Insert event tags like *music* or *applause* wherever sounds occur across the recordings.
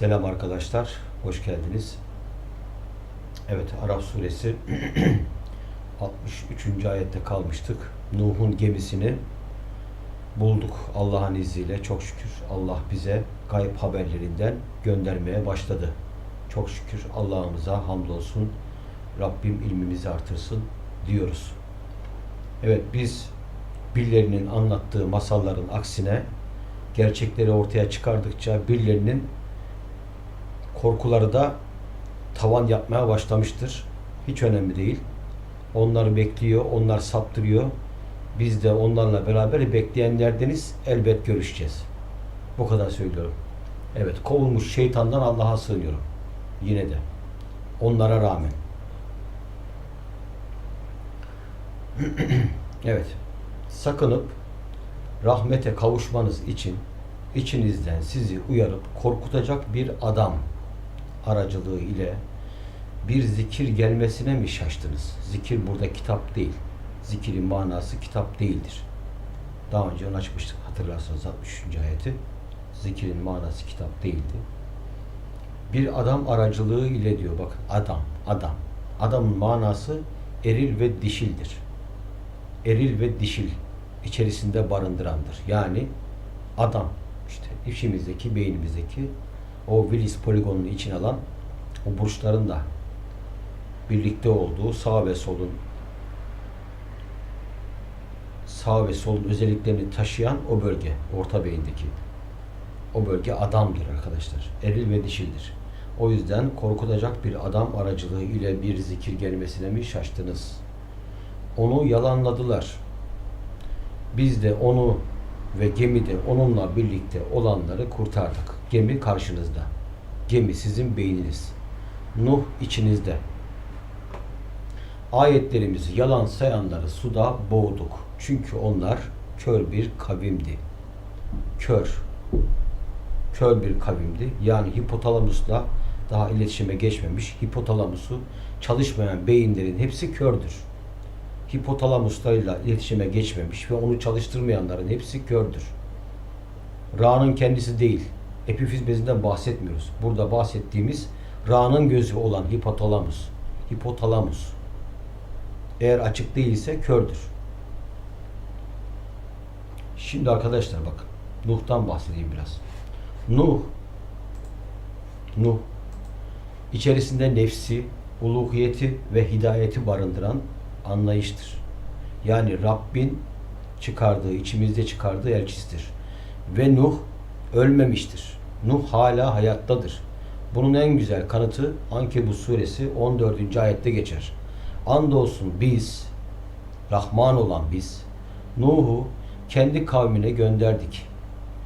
Selam arkadaşlar, hoş geldiniz. Evet, Arap suresi *clears throat* 63. ayette kalmıştık. Nuh'un gemisini bulduk Allah'ın izniyle. Çok şükür Allah bize gayb haberlerinden göndermeye başladı. Çok şükür Allah'ımıza hamdolsun. Rabbim ilmimizi artırsın diyoruz. Evet biz birilerinin anlattığı masalların aksine gerçekleri ortaya çıkardıkça birilerinin korkuları da tavan yapmaya başlamıştır. Hiç önemli değil. Onları bekliyor, onlar saptırıyor. Biz de onlarla beraber bekleyenlerdeniz. Elbet görüşeceğiz. Bu kadar söylüyorum. Evet, kovulmuş şeytandan Allah'a sığınıyorum. Yine de. Onlara rağmen. *clears throat* evet. Sakınıp rahmete kavuşmanız için içinizden sizi uyarıp korkutacak bir adam aracılığı ile bir zikir gelmesine mi şaştınız? Zikir burada kitap değil. Zikirin manası kitap değildir. Daha önce onu açmıştık hatırlarsanız 63. ayeti. Zikirin manası kitap değildi. Bir adam aracılığı ile diyor bakın adam, adam. Adamın manası eril ve dişildir. Eril ve dişil içerisinde barındırandır. Yani adam işte içimizdeki, beynimizdeki o Willis poligonunu içine alan o burçların da birlikte olduğu sağ ve solun sağ ve solun özelliklerini taşıyan o bölge, orta beyindeki o bölge adamdır arkadaşlar. Eril ve dişildir. O yüzden korkutacak bir adam aracılığı ile bir zikir gelmesine mi şaştınız? Onu yalanladılar. Biz de onu ve gemide onunla birlikte olanları kurtardık. Gemi karşınızda. Gemi sizin beyniniz. Nuh içinizde. Ayetlerimizi yalan sayanları suda boğduk. Çünkü onlar kör bir kavimdi. Kör. Kör bir kavimdi. Yani hipotalamusla daha iletişime geçmemiş. Hipotalamusu çalışmayan beyinlerin hepsi kördür hipotalamuslarıyla iletişime geçmemiş ve onu çalıştırmayanların hepsi kördür. Ra'nın kendisi değil. Epifiz bezinden bahsetmiyoruz. Burada bahsettiğimiz Ra'nın gözü olan hipotalamus. Hipotalamus. Eğer açık değilse kördür. Şimdi arkadaşlar bakın. Nuh'tan bahsedeyim biraz. Nuh Nuh içerisinde nefsi, uluhiyeti ve hidayeti barındıran anlayıştır. Yani Rabbin çıkardığı, içimizde çıkardığı elçisidir. Ve Nuh ölmemiştir. Nuh hala hayattadır. Bunun en güzel kanıtı Ankebut suresi 14. ayette geçer. Andolsun biz, Rahman olan biz, Nuh'u kendi kavmine gönderdik.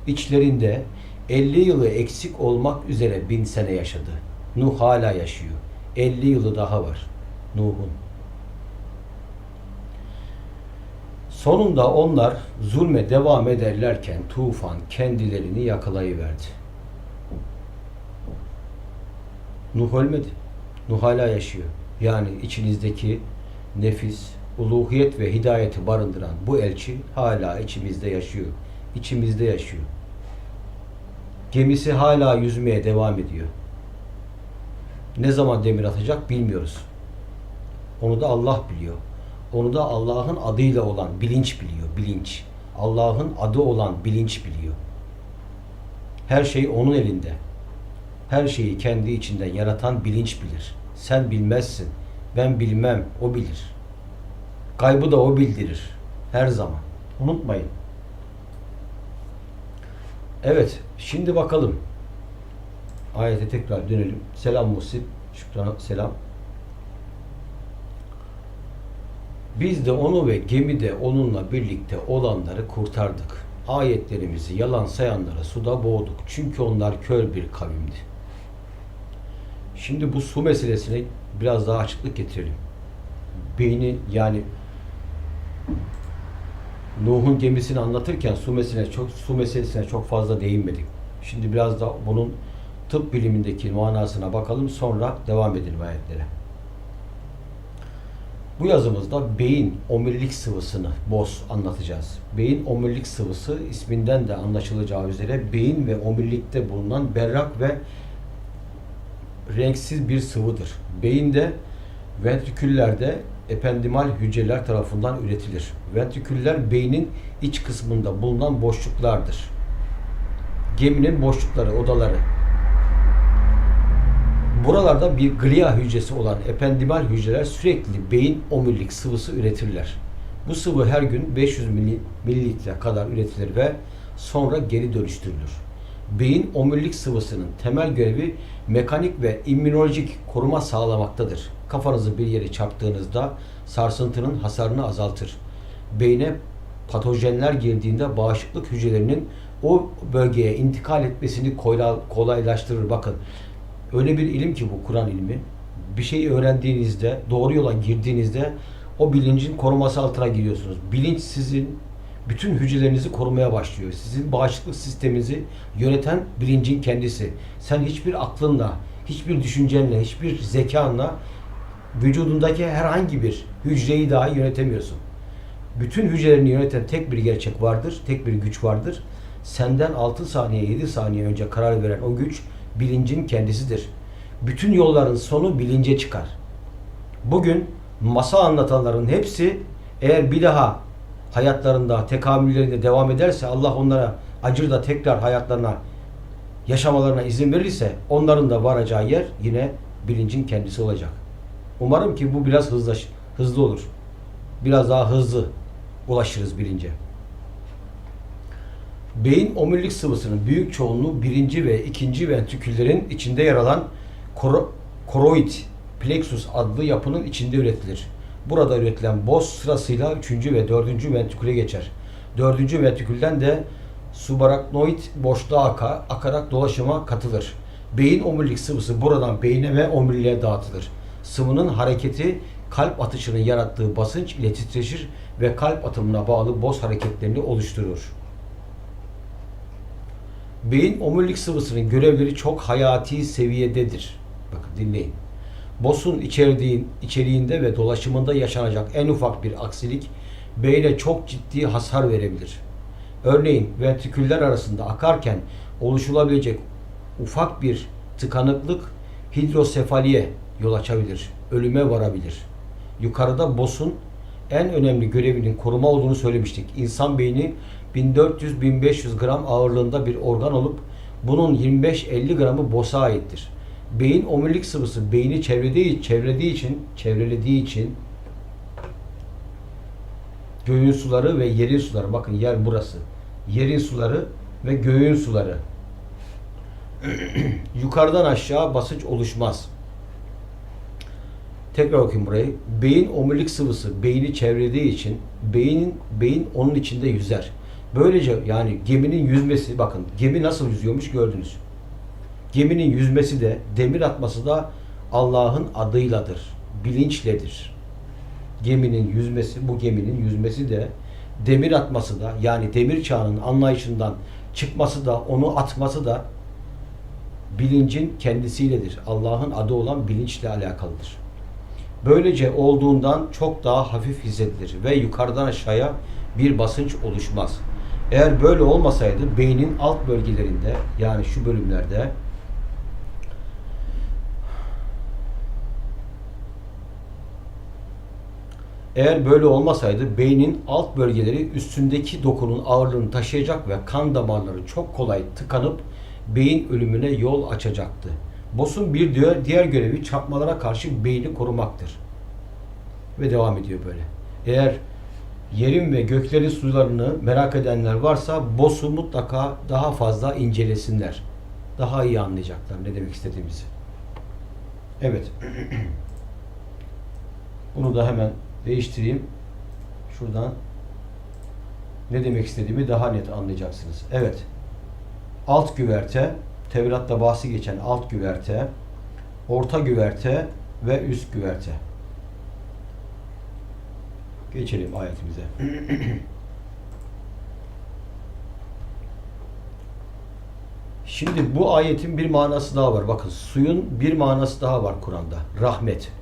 İçlerinde 50 yılı eksik olmak üzere bin sene yaşadı. Nuh hala yaşıyor. 50 yılı daha var Nuh'un. Sonunda onlar zulme devam ederlerken tufan kendilerini yakalayıverdi. Nuh ölmedi. Nuh hala yaşıyor. Yani içinizdeki nefis, uluhiyet ve hidayeti barındıran bu elçi hala içimizde yaşıyor. İçimizde yaşıyor. Gemisi hala yüzmeye devam ediyor. Ne zaman demir atacak bilmiyoruz. Onu da Allah biliyor. Onu da Allah'ın adıyla olan bilinç biliyor, bilinç. Allah'ın adı olan bilinç biliyor. Her şey onun elinde. Her şeyi kendi içinden yaratan bilinç bilir. Sen bilmezsin. Ben bilmem. O bilir. Kaybı da o bildirir. Her zaman. Unutmayın. Evet. Şimdi bakalım. Ayete tekrar dönelim. Selam Muhsin. Şükran selam. Biz de onu ve gemide onunla birlikte olanları kurtardık. Ayetlerimizi yalan sayanlara suda boğduk. Çünkü onlar kör bir kavimdi. Şimdi bu su meselesine biraz daha açıklık getirelim. Beyni yani Nuh'un gemisini anlatırken su meselesine çok su meselesine çok fazla değinmedik. Şimdi biraz da bunun tıp bilimindeki manasına bakalım sonra devam edelim ayetlere. Bu yazımızda beyin omurilik sıvısını boz anlatacağız. Beyin omurilik sıvısı isminden de anlaşılacağı üzere beyin ve omurilikte bulunan berrak ve renksiz bir sıvıdır. Beyinde ventriküllerde ependimal hücreler tarafından üretilir. Ventriküller beynin iç kısmında bulunan boşluklardır. Geminin boşlukları, odaları. Buralarda bir glia hücresi olan ependimal hücreler sürekli beyin omurilik sıvısı üretirler. Bu sıvı her gün 500 mili- mililitre kadar üretilir ve sonra geri dönüştürülür. Beyin omurilik sıvısının temel görevi mekanik ve immünolojik koruma sağlamaktadır. Kafanızı bir yere çarptığınızda sarsıntının hasarını azaltır. Beyne patojenler girdiğinde bağışıklık hücrelerinin o bölgeye intikal etmesini kolaylaştırır. Bakın öyle bir ilim ki bu Kur'an ilmi. Bir şeyi öğrendiğinizde, doğru yola girdiğinizde o bilincin koruması altına giriyorsunuz. Bilinç sizin bütün hücrelerinizi korumaya başlıyor. Sizin bağışıklık sisteminizi yöneten bilincin kendisi. Sen hiçbir aklınla, hiçbir düşüncenle, hiçbir zekanla vücudundaki herhangi bir hücreyi dahi yönetemiyorsun. Bütün hücrelerini yöneten tek bir gerçek vardır, tek bir güç vardır. Senden 6 saniye, 7 saniye önce karar veren o güç bilincin kendisidir. Bütün yolların sonu bilince çıkar. Bugün masal anlatanların hepsi eğer bir daha hayatlarında, tekamüllerinde devam ederse Allah onlara acır da tekrar hayatlarına yaşamalarına izin verirse onların da varacağı yer yine bilincin kendisi olacak. Umarım ki bu biraz hızlaş, hızlı olur. Biraz daha hızlı ulaşırız bilince. Beyin omurilik sıvısının büyük çoğunluğu birinci ve ikinci ventriküllerin içinde yer alan koro, koroid plexus adlı yapının içinde üretilir. Burada üretilen boz sırasıyla üçüncü ve dördüncü ventriküle geçer. Dördüncü ventrikülden de subaraknoid boşluğa aka, akarak dolaşıma katılır. Beyin omurilik sıvısı buradan beyne ve omuriliğe dağıtılır. Sıvının hareketi kalp atışının yarattığı basınç ile titreşir ve kalp atımına bağlı boz hareketlerini oluşturur. Beyin omurilik sıvısının görevleri çok hayati seviyededir. Bakın dinleyin. Bos'un içerdiğin, içeriğinde ve dolaşımında yaşanacak en ufak bir aksilik beyne çok ciddi hasar verebilir. Örneğin ventriküller arasında akarken oluşulabilecek ufak bir tıkanıklık hidrosefaliye yol açabilir, ölüme varabilir. Yukarıda Bos'un en önemli görevinin koruma olduğunu söylemiştik. İnsan beyni 1400-1500 gram ağırlığında bir organ olup bunun 25-50 gramı Bos'a aittir. Beyin omurilik sıvısı beyni çevrelediği, çevrelediği için, çevrelediği için göğün suları ve yerin suları, bakın yer burası. Yerin suları ve göğün suları. *clears throat* Yukarıdan aşağı basınç oluşmaz. Tekrar okuyayım burayı. Beyin omurilik sıvısı beyni çevrelediği için beynin beyin onun içinde yüzer. Böylece yani geminin yüzmesi bakın gemi nasıl yüzüyormuş gördünüz. Geminin yüzmesi de demir atması da Allah'ın adıyladır. Bilinçledir. Geminin yüzmesi bu geminin yüzmesi de demir atması da yani demir çağının anlayışından çıkması da onu atması da bilincin kendisiyledir. Allah'ın adı olan bilinçle alakalıdır. Böylece olduğundan çok daha hafif hissedilir ve yukarıdan aşağıya bir basınç oluşmaz. Eğer böyle olmasaydı beynin alt bölgelerinde yani şu bölümlerde eğer böyle olmasaydı beynin alt bölgeleri üstündeki dokunun ağırlığını taşıyacak ve kan damarları çok kolay tıkanıp beyin ölümüne yol açacaktı. Bos'un bir diğer, diğer görevi çarpmalara karşı beyni korumaktır. Ve devam ediyor böyle. Eğer yerin ve göklerin sularını merak edenler varsa Bos'u mutlaka daha fazla incelesinler. Daha iyi anlayacaklar ne demek istediğimizi. Evet. *clears throat* Bunu da hemen değiştireyim. Şuradan ne demek istediğimi daha net anlayacaksınız. Evet. Alt güverte, Tevrat'ta bahsi geçen alt güverte, orta güverte ve üst güverte. Geçelim ayetimize. *clears throat* Şimdi bu ayetin bir manası daha var. Bakın suyun bir manası daha var Kur'an'da. Rahmet.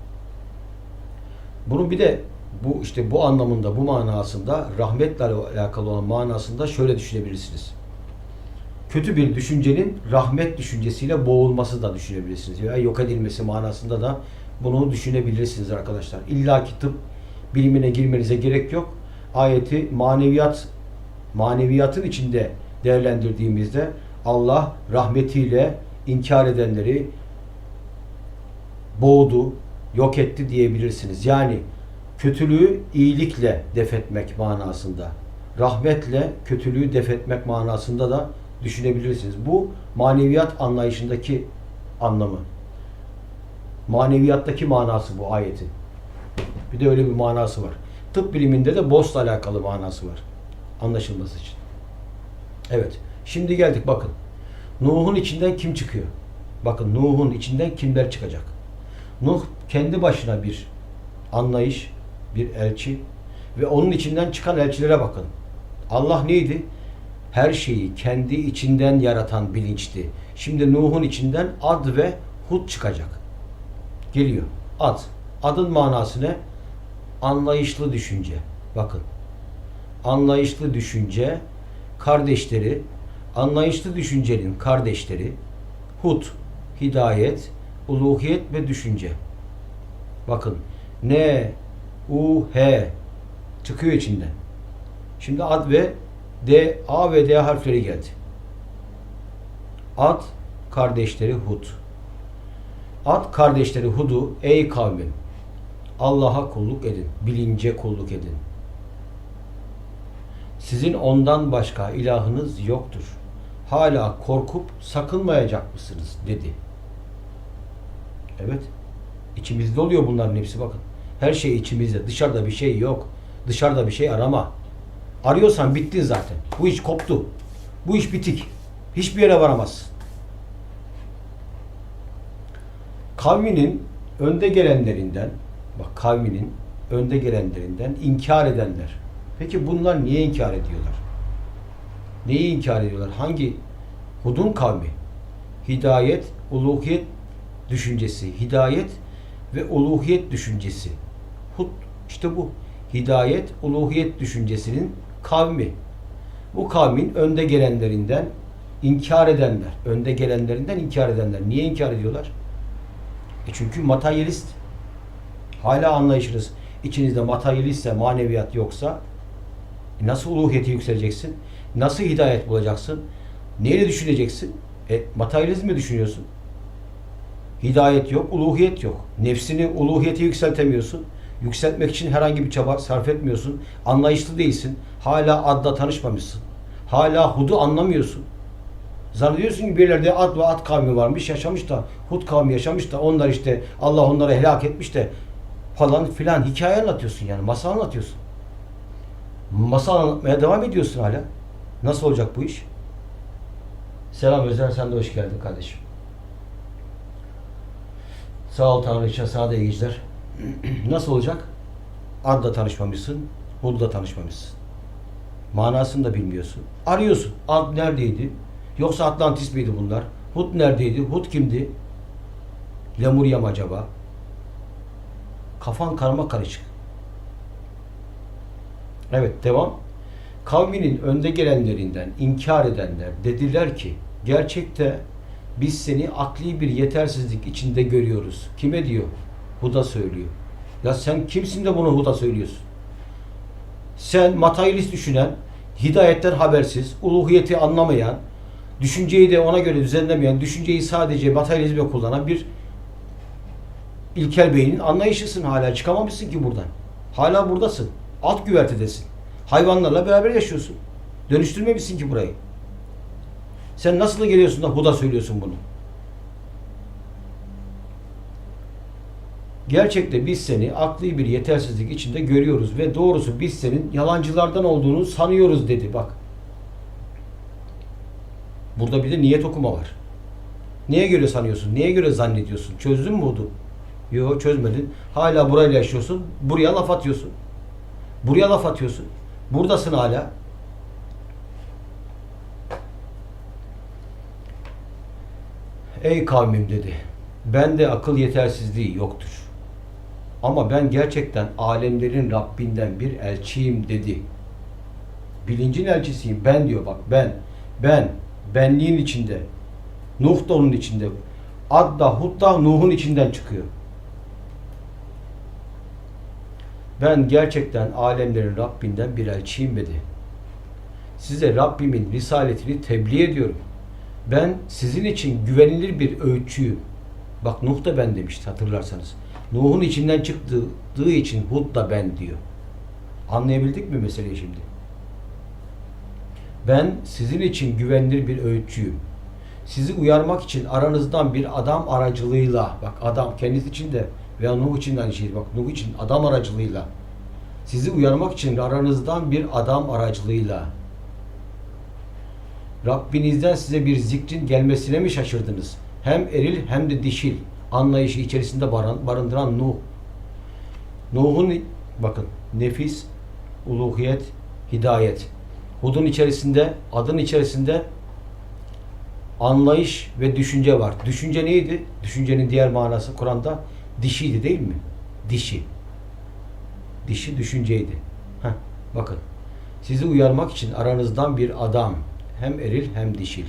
Bunu bir de bu işte bu anlamında, bu manasında rahmetle alakalı olan manasında şöyle düşünebilirsiniz. kötü bir düşüncenin rahmet düşüncesiyle boğulması da düşünebilirsiniz. Veya yok edilmesi manasında da bunu düşünebilirsiniz arkadaşlar. İlla ki tıp bilimine girmenize gerek yok. Ayeti maneviyat maneviyatın içinde değerlendirdiğimizde Allah rahmetiyle inkar edenleri boğdu, yok etti diyebilirsiniz. Yani kötülüğü iyilikle defetmek manasında. Rahmetle kötülüğü defetmek manasında da düşünebilirsiniz. Bu maneviyat anlayışındaki anlamı. Maneviyattaki manası bu ayetin. Bir de öyle bir manası var. Tıp biliminde de BOS'la alakalı manası var. Anlaşılması için. Evet. Şimdi geldik bakın. Nuh'un içinden kim çıkıyor? Bakın Nuh'un içinden kimler çıkacak? Nuh kendi başına bir anlayış, bir elçi ve onun içinden çıkan elçilere bakın. Allah neydi? Her şeyi kendi içinden yaratan bilinçti. Şimdi Nuh'un içinden Ad ve Hud çıkacak. Geliyor. Ad. Adın manası ne? Anlayışlı düşünce. Bakın. Anlayışlı düşünce kardeşleri, anlayışlı düşüncenin kardeşleri Hud, hidayet, uluhiyet ve düşünce. Bakın. N, U, H çıkıyor içinden. Şimdi ad ve D, A ve D harfleri geldi. Ad kardeşleri Hud. Ad kardeşleri Hud'u ey kavmim Allah'a kulluk edin, bilince kulluk edin. Sizin ondan başka ilahınız yoktur. Hala korkup sakınmayacak mısınız? dedi. Evet. İçimizde oluyor bunların hepsi bakın. Her şey içimizde. Dışarıda bir şey yok. Dışarıda bir şey arama. Arıyorsan bittin zaten. Bu iş koptu. Bu iş bitik. Hiçbir yere varamazsın. Kavminin önde gelenlerinden bak kavminin önde gelenlerinden inkar edenler. Peki bunlar niye inkar ediyorlar? Neyi inkar ediyorlar? Hangi Hud'un kavmi? Hidayet, uluhiyet düşüncesi. Hidayet ve uluhiyet düşüncesi. Hud işte bu. Hidayet, uluhiyet düşüncesinin kavmi. Bu kavmin önde gelenlerinden inkar edenler. Önde gelenlerinden inkar edenler. Niye inkar ediyorlar? E çünkü materyalist. Hala anlayışınız içinizde materyalistse, maneviyat yoksa e nasıl uluhiyeti yükseleceksin? Nasıl hidayet bulacaksın? Neyle düşüneceksin? E, materyalizm mi düşünüyorsun? Hidayet yok, uluhiyet yok. Nefsini, uluhiyeti yükseltemiyorsun. Yükseltmek için herhangi bir çaba sarf etmiyorsun. Anlayışlı değilsin. Hala adla tanışmamışsın. Hala hudu anlamıyorsun. Zannediyorsun ki bir yerlerde ad ve ad kavmi varmış, yaşamış da, Hud kavmi yaşamış da, onlar işte Allah onları helak etmiş de falan filan hikaye anlatıyorsun yani, masal anlatıyorsun. Masal anlatmaya devam ediyorsun hala. Nasıl olacak bu iş? Selam Özer, sen de hoş geldin kardeşim. Sağ ol Tanrı için, sana da geceler. *clears throat* Nasıl olacak? Ad'la tanışmamışsın, Hud'la tanışmamışsın. Manasını da bilmiyorsun. Arıyorsun. Ad neredeydi? Yoksa Atlantis miydi bunlar? Hud neredeydi? Hud kimdi? Lemurya mı acaba? Kafan karma karışık. Evet devam. Kavminin önde gelenlerinden inkar edenler dediler ki gerçekte biz seni akli bir yetersizlik içinde görüyoruz. Kime diyor? Huda söylüyor. Ya sen kimsin de bunu Huda söylüyorsun? Sen materyalist düşünen, hidayetten habersiz, uluhiyeti anlamayan, düşünceyi de ona göre düzenlemeyen, düşünceyi sadece materyalizme kullanan bir ilkel beynin anlayışısın hala. Çıkamamışsın ki buradan. Hala buradasın. Alt güvertedesin. Hayvanlarla beraber yaşıyorsun. Dönüştürmemişsin ki burayı. Sen nasıl geliyorsun da Huda söylüyorsun bunu? Gerçekte biz seni akli bir yetersizlik içinde görüyoruz ve doğrusu biz senin yalancılardan olduğunu sanıyoruz dedi bak. Burada bir de niyet okuma var. Neye göre sanıyorsun? Neye göre zannediyorsun? Çözdün mü bunu? Yok çözmedin. Hala burayla yaşıyorsun. Buraya laf atıyorsun. Buraya laf atıyorsun. Buradasın hala. Ey kavmim dedi. Bende akıl yetersizliği yoktur. Ama ben gerçekten alemlerin Rabbinden bir elçiyim dedi. Bilincin elçisiyim. Ben diyor bak ben. Ben benliğin içinde. Nuh da onun içinde. Ad da Hud da Nuh'un içinden çıkıyor. Ben gerçekten alemlerin Rabbinden bir elçiyim dedi. Size Rabbimin risaletini tebliğ ediyorum. Ben sizin için güvenilir bir öğütçüyüm. Bak Nuh da ben demişti hatırlarsanız. Nuh'un içinden çıktığı için Hud da ben diyor. Anlayabildik mi meseleyi şimdi? Ben sizin için güvenilir bir öğütçüyüm. Sizi uyarmak için aranızdan bir adam aracılığıyla, bak adam kendisi için de veya Nuh için de aynı şey. Bak Nuh için adam aracılığıyla. Sizi uyarmak için aranızdan bir adam aracılığıyla. Rabbinizden size bir zikrin gelmesine mi şaşırdınız? Hem eril hem de dişil anlayışı içerisinde barındıran Nuh. Nuh'un bakın nefis, uluhiyet, hidayet. Hud'un içerisinde, adın içerisinde anlayış ve düşünce var. Düşünce neydi? Düşüncenin diğer manası Kur'an'da dişiydi değil mi? Dişi. Dişi düşünceydi. Heh, bakın. Sizi uyarmak için aranızdan bir adam hem eril hem dişil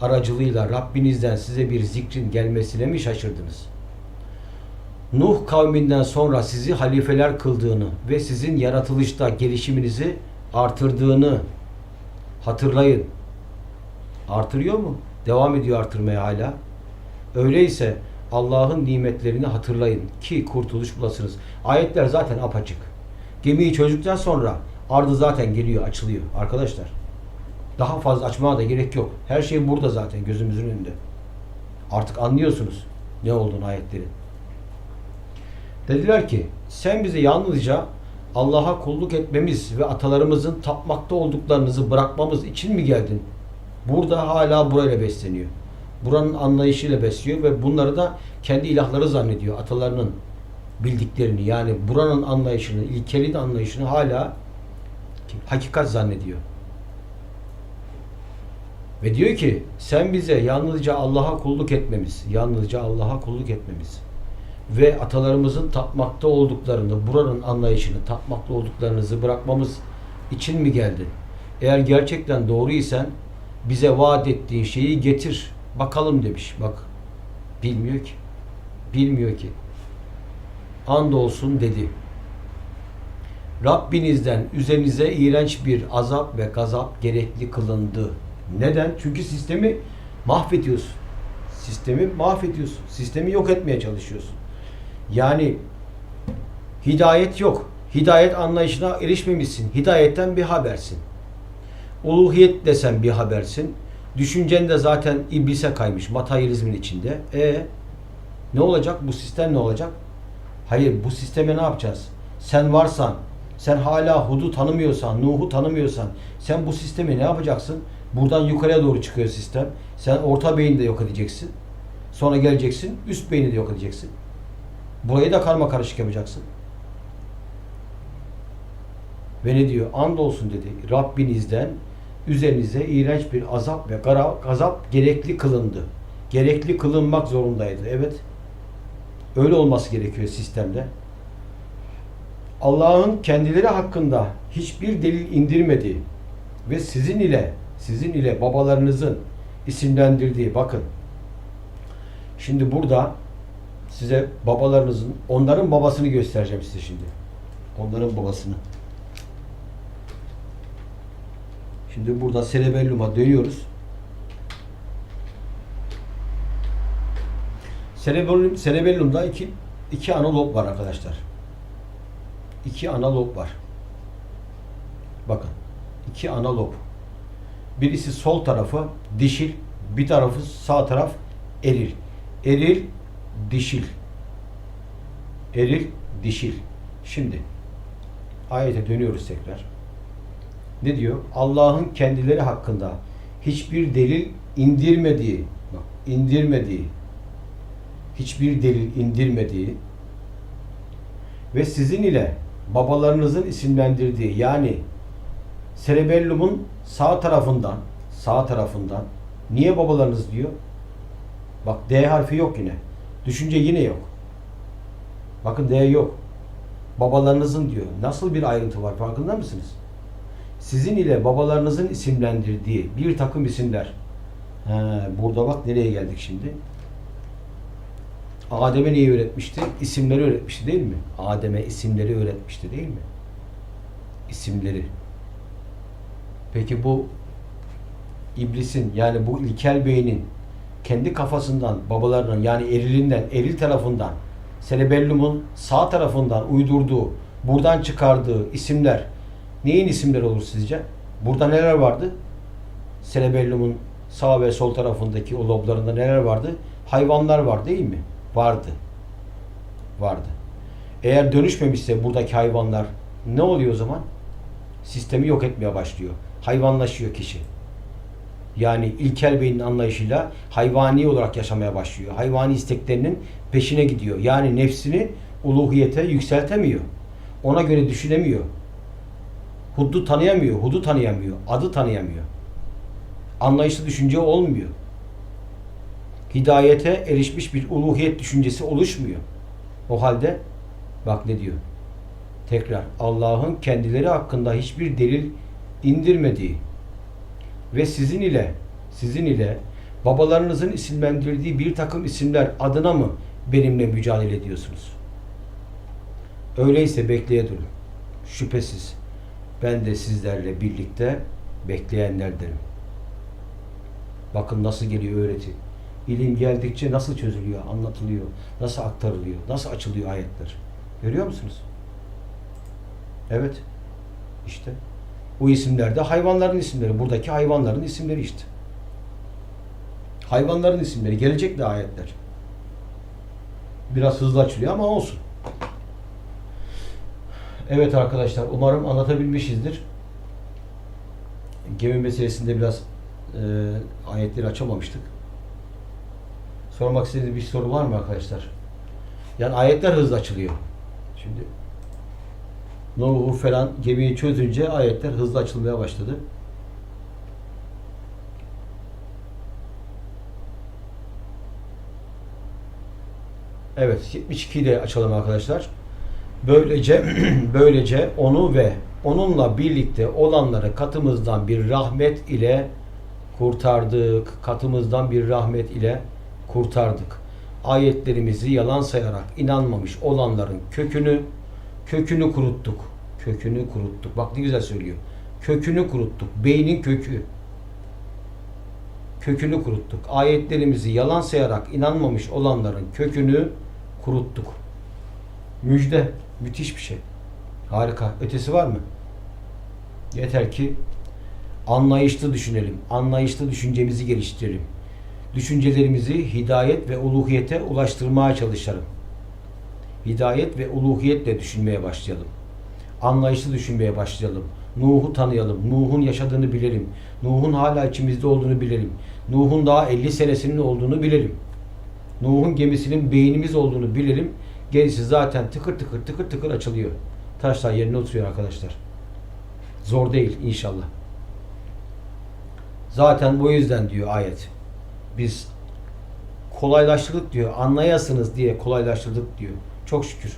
aracılığıyla Rabbinizden size bir zikrin gelmesine mi şaşırdınız? Nuh kavminden sonra sizi halifeler kıldığını ve sizin yaratılışta gelişiminizi artırdığını hatırlayın. Artırıyor mu? Devam ediyor artırmaya hala. Öyleyse Allah'ın nimetlerini hatırlayın ki kurtuluş bulasınız. Ayetler zaten apaçık. Gemiyi çözdükten sonra ardı zaten geliyor, açılıyor arkadaşlar. Daha fazla açmaya da gerek yok. Her şey burada zaten gözümüzün önünde. Artık anlıyorsunuz ne olduğunu ayetlerin. Dediler ki sen bize yalnızca Allah'a kulluk etmemiz ve atalarımızın tapmakta olduklarınızı bırakmamız için mi geldin? Burada hala burayla besleniyor. Buranın anlayışıyla besliyor ve bunları da kendi ilahları zannediyor. Atalarının bildiklerini yani buranın anlayışını, ilkelin anlayışını hala hakikat zannediyor. Ve diyor ki sen bize yalnızca Allah'a kulluk etmemiz, yalnızca Allah'a kulluk etmemiz ve atalarımızın tapmakta olduklarını, buranın anlayışını, tapmakta olduklarınızı bırakmamız için mi geldin? Eğer gerçekten doğruysan bize vaat ettiğin şeyi getir. Bakalım demiş. Bak bilmiyor ki. Bilmiyor ki. Andolsun dedi. Rabbinizden üzerinize iğrenç bir azap ve gazap gerekli kılındı. Neden? Çünkü sistemi mahvediyorsun. Sistemi mahvediyorsun. Sistemi yok etmeye çalışıyorsun. Yani hidayet yok. Hidayet anlayışına erişmemişsin. Hidayetten bir habersin. Uluhiyet desen bir habersin. Düşüncen de zaten iblise kaymış. Materyalizmin içinde. E ne olacak? Bu sistem ne olacak? Hayır bu sisteme ne yapacağız? Sen varsan, sen hala Hud'u tanımıyorsan, Nuh'u tanımıyorsan, sen bu sistemi ne yapacaksın? Buradan yukarıya doğru çıkıyor sistem. Sen orta beyni de yok edeceksin. Sonra geleceksin, üst beyni de yok edeceksin. Burayı da karma karışık yapacaksın. Ve ne diyor? Andolsun dedi. Rabbinizden üzerinize iğrenç bir azap ve gazap gerekli kılındı. Gerekli kılınmak zorundaydı. Evet. Öyle olması gerekiyor sistemde. Allah'ın kendileri hakkında hiçbir delil indirmediği ve sizin ile sizin ile babalarınızın isimlendirdiği bakın. Şimdi burada size babalarınızın onların babasını göstereceğim size şimdi. Onların babasını. Şimdi burada cerebellum'a dönüyoruz. Cerebellum, cerebellum'da iki, iki ana lob var arkadaşlar. İki ana lob var. Bakın. iki ana lob. Birisi sol tarafı dişil, bir tarafı sağ taraf eril. Eril, dişil. Eril, dişil. Şimdi ayete dönüyoruz tekrar. Ne diyor? Allah'ın kendileri hakkında hiçbir delil indirmediği, indirmediği, hiçbir delil indirmediği ve sizin ile babalarınızın isimlendirdiği yani cerebellumun sağ tarafından sağ tarafından niye babalarınız diyor? Bak D harfi yok yine. Düşünce yine yok. Bakın D yok. Babalarınızın diyor. Nasıl bir ayrıntı var farkında mısınız? Sizin ile babalarınızın isimlendirdiği bir takım isimler. He, burada bak nereye geldik şimdi. Adem'e neyi öğretmişti? İsimleri öğretmişti değil mi? Adem'e isimleri öğretmişti değil mi? İsimleri. Peki bu iblisin yani bu ilkel beynin kendi kafasından, babalarının yani erilinden, eril tarafından, cerebellumun sağ tarafından uydurduğu, buradan çıkardığı isimler neyin isimleri olur sizce? Burada neler vardı? Cerebellumun sağ ve sol tarafındaki o loblarında neler vardı? Hayvanlar var değil mi? Vardı. Vardı. Eğer dönüşmemişse buradaki hayvanlar ne oluyor o zaman? Sistemi yok etmeye başlıyor. Hayvanlaşıyor kişi. Yani ilkel beynin anlayışıyla hayvani olarak yaşamaya başlıyor. Hayvani isteklerinin peşine gidiyor. Yani nefsini uluhiyete yükseltemiyor. Ona göre düşünemiyor. Huddu tanıyamıyor, hudu tanıyamıyor, adı tanıyamıyor. Anlayışlı düşünce olmuyor. Hidayete erişmiş bir uluhiyet düşüncesi oluşmuyor. O halde bak ne diyor. Tekrar Allah'ın kendileri hakkında hiçbir delil indirmediği ve sizin ile sizin ile babalarınızın isimlendirdiği bir takım isimler adına mı benimle mücadele ediyorsunuz? Öyleyse bekleye durun. Şüphesiz ben de sizlerle birlikte bekleyenlerdenim. Bakın nasıl geliyor öğreti. İlim geldikçe nasıl çözülüyor, anlatılıyor, nasıl aktarılıyor, nasıl açılıyor ayetler. Görüyor musunuz? Evet. İşte. Bu isimler de hayvanların isimleri. Buradaki hayvanların isimleri işte. Hayvanların isimleri. Gelecek de ayetler. Biraz hızlı açılıyor ama olsun. Evet arkadaşlar umarım anlatabilmişizdir. Gemi meselesinde biraz e, ayetleri açamamıştık. Sormak istediğiniz bir soru var mı arkadaşlar? Yani ayetler hızlı açılıyor. Şimdi Nuh'u falan gemiyi çözünce ayetler hızlı açılmaya başladı. Evet 72'yi de açalım arkadaşlar. Böylece *clears throat* böylece onu ve onunla birlikte olanları katımızdan bir rahmet ile kurtardık. Katımızdan bir rahmet ile kurtardık. Ayetlerimizi yalan sayarak inanmamış olanların kökünü kökünü kuruttuk. Kökünü kuruttuk. Bak ne güzel söylüyor. Kökünü kuruttuk. Beynin kökü. Kökünü kuruttuk. Ayetlerimizi yalan sayarak inanmamış olanların kökünü kuruttuk. Müjde. Müthiş bir şey. Harika. Ötesi var mı? Yeter ki anlayışlı düşünelim. Anlayışlı düşüncemizi geliştirelim. Düşüncelerimizi hidayet ve uluhiyete ulaştırmaya çalışalım. Hidayet ve uluhiyetle düşünmeye başlayalım. Anlayışlı düşünmeye başlayalım. Nuh'u tanıyalım. Nuh'un yaşadığını bilelim. Nuh'un hala içimizde olduğunu bilelim. Nuh'un daha 50 senesinin olduğunu bilelim. Nuh'un gemisinin beynimiz olduğunu bilelim. Gerisi zaten tıkır tıkır tıkır tıkır açılıyor. Taşlar yerine oturuyor arkadaşlar. Zor değil inşallah. Zaten bu yüzden diyor ayet. Biz kolaylaştırdık diyor. Anlayasınız diye kolaylaştırdık diyor. Çok şükür.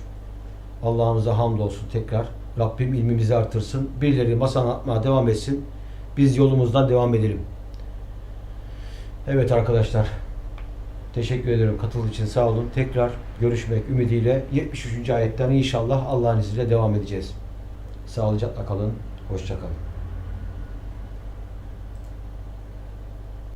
Allah'ımıza hamdolsun tekrar. Rabbim ilmimizi artırsın. Birileri masa anlatmaya devam etsin. Biz yolumuzdan devam edelim. Evet arkadaşlar. Teşekkür ederim katıldığınız için sağ olun. Tekrar görüşmek ümidiyle 73. ayetten inşallah Allah'ın izniyle devam edeceğiz. Sağlıcakla kalın. Hoşça kalın.